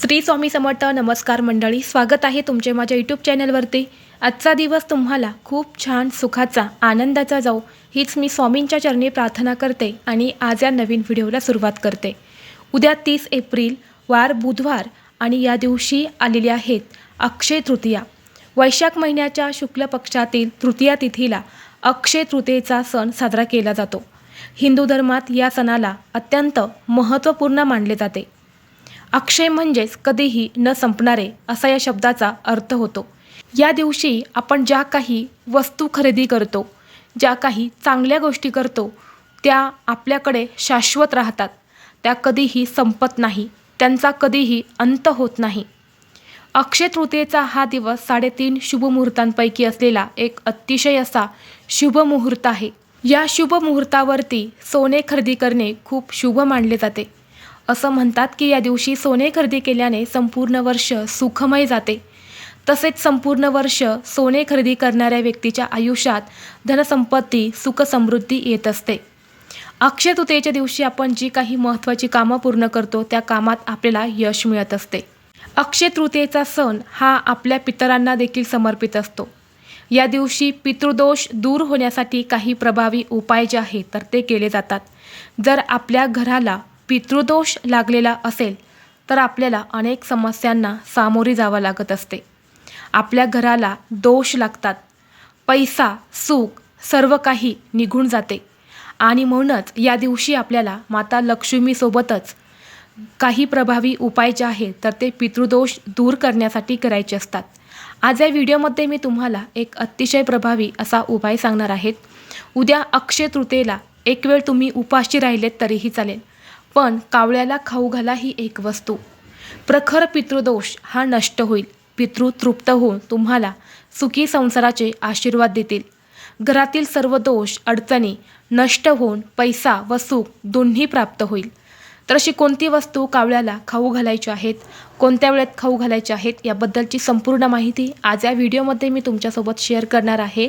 श्री स्वामी समर्थ नमस्कार मंडळी स्वागत आहे तुमचे माझ्या यूट्यूब चॅनलवरती आजचा दिवस तुम्हाला खूप छान सुखाचा आनंदाचा जाऊ हीच मी स्वामींच्या चरणी प्रार्थना करते आणि आज या नवीन व्हिडिओला सुरुवात करते. उद्या तीस एप्रिल वार बुधवार आणि या दिवशी आलेल्या आहेत अक्षय तृतीया. वैशाख महिन्याच्या शुक्ल पक्षातील तृतीया तिथीला अक्षय तृतीयेचा सण साजरा केला जातो. हिंदू धर्मात या सणाला अत्यंत महत्त्वपूर्ण मानले जाते. अक्षय म्हणजेच कधीही न संपणारे असा या शब्दाचा अर्थ होतो. या दिवशी आपण ज्या काही वस्तू खरेदी करतो ज्या काही चांगल्या गोष्टी करतो त्या आपल्याकडे शाश्वत राहतात. त्या कधीही संपत नाही. त्यांचा कधीही अंत होत नाही. अक्षय तृतीयेचा हा दिवस साडेतीन शुभमुहूर्तांपैकी असलेला एक अतिशय असा शुभमुहूर्त आहे. या शुभमुहूर्तावरती सोने खरेदी करणे खूप शुभ मानले जाते. असं म्हणतात की या दिवशी सोने खरेदी केल्याने संपूर्ण वर्ष सुखमय जाते. तसेच संपूर्ण वर्ष सोने खरेदी करणाऱ्या व्यक्तीच्या आयुष्यात धनसंपत्ती सुखसमृद्धी येत असते. अक्षय तृतीयेच्या दिवशी आपण जी काही महत्त्वाची कामं पूर्ण करतो त्या कामात आपल्याला यश मिळत असते. अक्षय तृतीयेचा सण हा आपल्या पितरांना देखील समर्पित असतो. या दिवशी पितृदोष दूर होण्यासाठी काही प्रभावी उपाय जे आहेत तर ते केले जातात. जर आपल्या घराला पितृदोष लागलेला असेल तर आपल्याला अनेक समस्यांना सामोरी जावं लागत असते. आपल्या घराला दोष लागतात. पैसा सुख सर्व काही निघून जाते. आणि म्हणूनच या दिवशी आपल्याला माता लक्ष्मीसोबतच काही प्रभावी उपाय जे आहेत तर ते पितृदोष दूर करण्यासाठी करायचे असतात. आज या व्हिडिओमध्ये मी तुम्हाला एक अतिशय प्रभावी असा उपाय सांगणार आहेत उद्या अक्षय तृतीयेला एक वेळ तुम्ही उपाशी राहिलेत तरीही चालेल. पण कावळ्याला खाऊ घाला ही एक वस्तू. प्रखर पितृदोष हा नष्ट होईल. पितृ तृप्त होऊन तुम्हाला सुखी संसाराचे आशीर्वाद देतील. घरातील सर्व दोष अडचणी नष्ट होऊन पैसा व सुख दोन्ही प्राप्त होईल. तर अशी कोणती वस्तू कावळ्याला खाऊ घालायची आहेत? कोणत्या वेळेत खाऊ घालायची आहेत? याबद्दलची संपूर्ण माहिती आज या व्हिडिओमध्ये मी तुमच्यासोबत शेअर करणार आहे.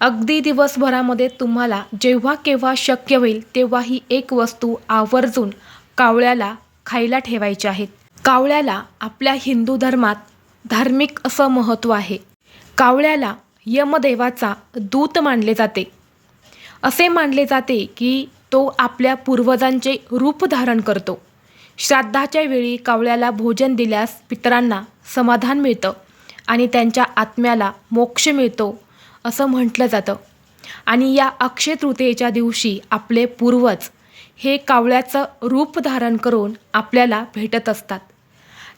अगदी दिवसभरामध्ये तुम्हाला जेव्हा केव्हा शक्य होईल तेव्हा ही एक वस्तू आवर्जून कावळ्याला खायला ठेवायची आहेत कावळ्याला आपल्या हिंदू धर्मात धार्मिक असं महत्त्व आहे. कावळ्याला यमदेवाचा दूत मानले जाते. असे मानले जाते की तो आपल्या पूर्वजांचे रूप धारण करतो. श्राद्धाच्या वेळी कावळ्याला भोजन दिल्यास पितरांना समाधान मिळतं आणि त्यांच्या आत्म्याला मोक्ष मिळतो असं म्हटलं जातं. आणि या अक्षय तृतीयेच्या दिवशी आपले पूर्वज हे कावळ्याचं रूप धारण करून आपल्याला भेटत असतात.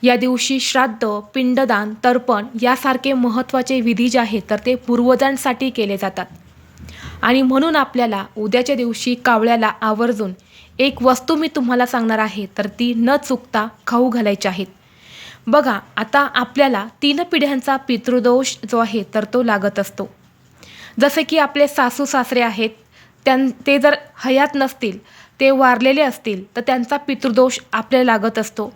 या दिवशी श्राद्ध पिंडदान तर्पण यासारखे महत्त्वाचे विधी जे आहेत तर ते पूर्वजांसाठी केले जातात. आणि म्हणून आपल्याला उद्याच्या दिवशी कावळ्याला आवर्जून एक वस्तू मी तुम्हाला सांगणार आहे तर ती न चुकता खाऊ घालायची आहेत बघा आता आपल्याला तीन पिढ्यांचा पितृदोष जो आहे तर तो लागत असतो. जसे की आपले सासू सासरे आहेत त्यां ते जर हयात नसतील ते वारलेले असतील तर त्यांचा पितृदोष आपल्याला लागत असतो.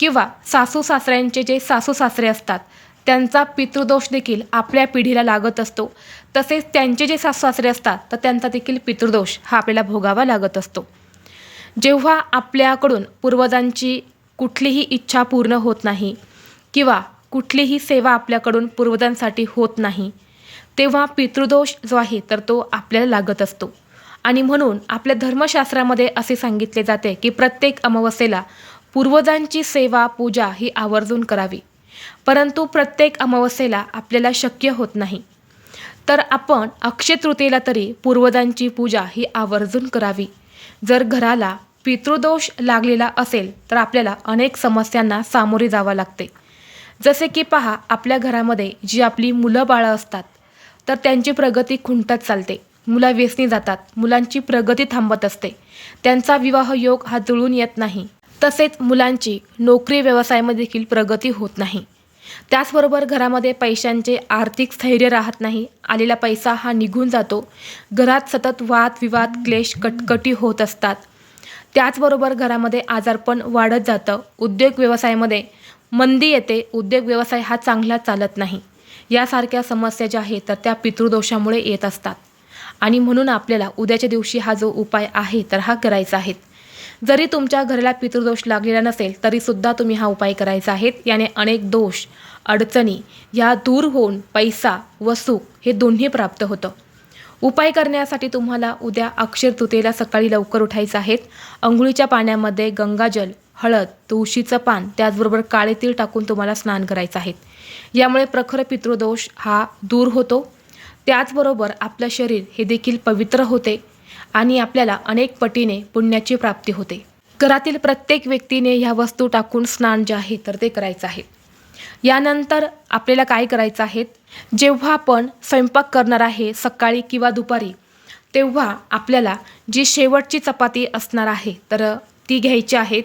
किंवा सासू सासऱ्यांचे जे सासू सासरे असतात त्यांचा पितृदोष देखील आपल्या पिढीला लागत असतो. तसेच त्यांचे जे सासू सासरे असतात तर त्यांचा देखील पितृदोष हा आपल्याला भोगावा लागत असतो. जेव्हा आपल्याकडून पूर्वजांची कुठलीही इच्छा पूर्ण होत नाही किंवा कुठलीही सेवा आपल्याकडून पूर्वजांसाठी होत नाही तेव्हा पितृदोष जो आहे तर तो आपल्याला लागत असतो. आणि म्हणून आपल्या धर्मशास्त्रामध्ये असे सांगितले जाते की प्रत्येक अमावस्येला पूर्वजांची सेवा पूजा ही आवर्जून करावी. परंतु प्रत्येक अमावस्येला आपल्याला शक्य होत नाही. तर आपण अक्षय तृतीयेला तरी पूर्वजांची पूजा ही आवर्जून करावी. जर घराला पितृदोष लागलेला असेल तर आपल्याला अनेक समस्यांना सामोरे जावं लागते. जसे की पहा आपल्या घरामध्ये जी आपली मुलं बाळं असतात तर त्यांची प्रगती खुंटत चालते. मुलं व्यसनी जातात. मुलांची प्रगती थांबत असते. त्यांचा विवाह योग हा जुळून येत नाही. तसेच मुलांची नोकरी व्यवसायामध्ये देखील प्रगती होत नाही. त्याचबरोबर घरामध्ये पैशांचे आर्थिक स्थैर्य राहत नाही. आलेला पैसा हा निघून जातो. घरात सतत वाद विवाद क्लेश कटकटी होत असतात. त्याचबरोबर घरामध्ये आजारपण वाढत जातं. उद्योग व्यवसायामध्ये मंदी येते. उद्योग व्यवसाय हा चांगला चालत नाही. यासारख्या समस्या ज्या आहेत तर त्या पितृदोषामुळे येत असतात. आणि म्हणून आपल्याला उद्याच्या दिवशी हा जो उपाय आहे तर हा करायचा आहे. जरी तुमच्या घराला पितृदोष लागलेला नसेल तरीसुद्धा तुम्ही हा उपाय करायचा आहे. याने अनेक दोष अडचणी या दूर होऊन पैसा व सुख हे दोन्ही प्राप्त होतं. उपाय करण्यासाठी तुम्हाला उद्या अक्षर तुतेला सकाळी लवकर उठायचं आहे. अंघोळीच्या पाण्यामध्ये गंगाजल हळद तुळशीचं पान त्याचबरोबर काळे तीळ टाकून तुम्हाला स्नान करायचं आहे. यामुळे प्रखर पितृदोष हा दूर होतो. त्याचबरोबर आपलं शरीर हे देखील पवित्र होते आणि आपल्याला अनेक पटीने पुण्याची प्राप्ती होते. घरातील प्रत्येक व्यक्तीने ह्या वस्तू टाकून स्नान जे आहे तर ते करायचं आहे. यानंतर आपल्याला काय करायचं आहे? जेव्हा आपण स्वयंपाक करणार आहे सकाळी किंवा दुपारी तेव्हा आपल्याला जी शेवटची चपाती असणार आहे तर ती घ्यायची आहेत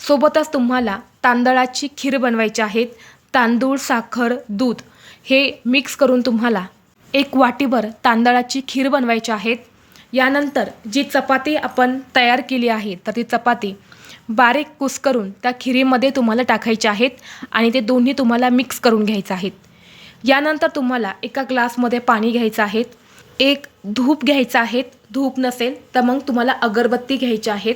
सोबतच तुम्हाला तांदळाची खीर बनवायची आहेत तांदूळ साखर दूध हे मिक्स करून तुम्हाला एक वाटीभर तांदळाची खीर बनवायची आहेत. यानंतर जी चपाती आपण तयार केली आहे तर ती चपाती बारीक कुस करून त्या खिरीमध्ये तुम्हाला टाकायचे आहेत आणि ते दोन्ही तुम्हाला मिक्स करून घ्यायचं आहेत. यानंतर तुम्हाला एका ग्लासमध्ये पाणी घ्यायचं आहे एक धूप घ्यायचं आहे धूप नसेल तर मग तुम्हाला अगरबत्ती घ्यायची आहेत.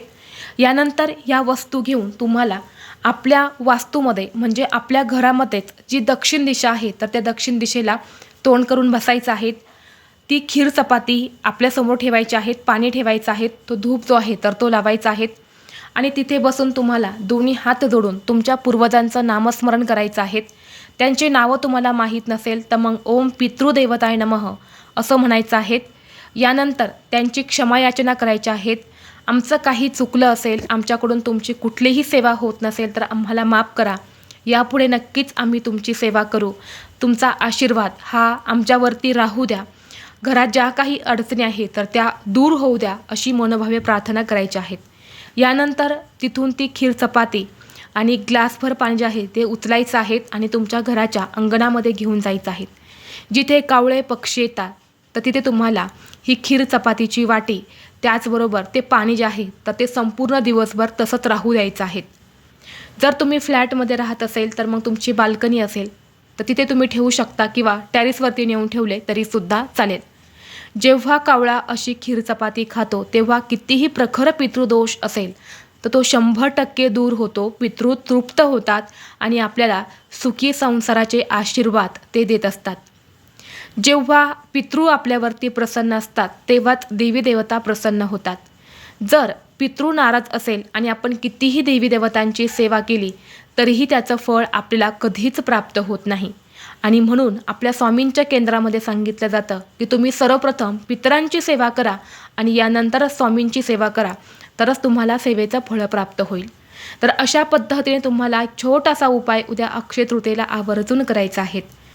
यानंतर या वस्तू घेऊन तुम्हाला आपल्या वास्तूमध्ये म्हणजे आपल्या घरामध्येच जी दक्षिण दिशा आहे तर त्या दक्षिण दिशेला तोंड करून बसायचं आहे. ती खीर चपाती आपल्यासमोर ठेवायची आहेत पाणी ठेवायचं आहे तो धूप जो आहे तर तो लावायचा आहे. आणि तिथे बसून तुम्हाला दोन्ही हात जोडून तुमच्या पूर्वजांचं नामस्मरण करायचं आहे. त्यांची नावं तुम्हाला माहीत नसेल तर मग ओम पितृदेवताय नमः असं म्हणायचं आहे. यानंतर त्यांची क्षमायाचना करायच्या आहेत आमचं काही चुकलं असेल आमच्याकडून तुमची कुठलीही सेवा होत नसेल तर आम्हाला माफ करा. यापुढे नक्कीच आम्ही तुमची सेवा करू. तुमचा आशीर्वाद हा आमच्यावरती राहू द्या. घरात ज्या काही अडचणी आहेत तर त्या दूर होऊ द्या अशी मनोभावे प्रार्थना करायची आहेत. यानंतर तिथून ती खीर चपाती आणि ग्लासभर पाणी जे आहे ते उचलायचं आहेत आणि तुमच्या घराच्या अंगणामध्ये घेऊन जायचं आहेत. जिथे कावळे पक्षी येतात तर तिथे तुम्हाला ही खीर चपातीची वाटी त्याचबरोबर ते पाणी जे आहे तर ते संपूर्ण दिवसभर तसंच राहू द्यायचं आहे. जर तुम्ही फ्लॅटमध्ये राहत असेल तर मग तुमची बाल्कनी असेल तर तिथे तुम्ही ठेवू शकता किंवा टॅरिसवरती नेऊन ठेवले तरीसुद्धा चालेल. जेव्हा कावळा अशी खीर चपाती खातो तेव्हा कितीही प्रखर पितृदोष असेल तर तो शंभर टक्के दूर होतो पितृ तृप्त होतात आणि आपल्याला सुखी संसाराचे आशीर्वाद ते देत असतात. जेव्हा पितृ आपल्यावरती प्रसन्न असतात तेव्हाच देवी देवता प्रसन्न होतात. जर पितृ नाराज असेल आणि आपण कितीही देवी देवतांची सेवा केली तरीही त्याचं फळ आपल्याला कधीच प्राप्त होत नाही. आणि म्हणून आपल्या स्वामींच्या केंद्रामध्ये सांगितलं जातं की तुम्ही सर्वप्रथम पितरांची सेवा करा आणि यानंतरच स्वामींची सेवा करा तरच तुम्हाला सेवेचं फळ प्राप्त होईल. तर अशा पद्धतीने तुम्हाला छोटासा उपाय उद्या अक्षय तृतीयेला आवर्जून करायचा आहे.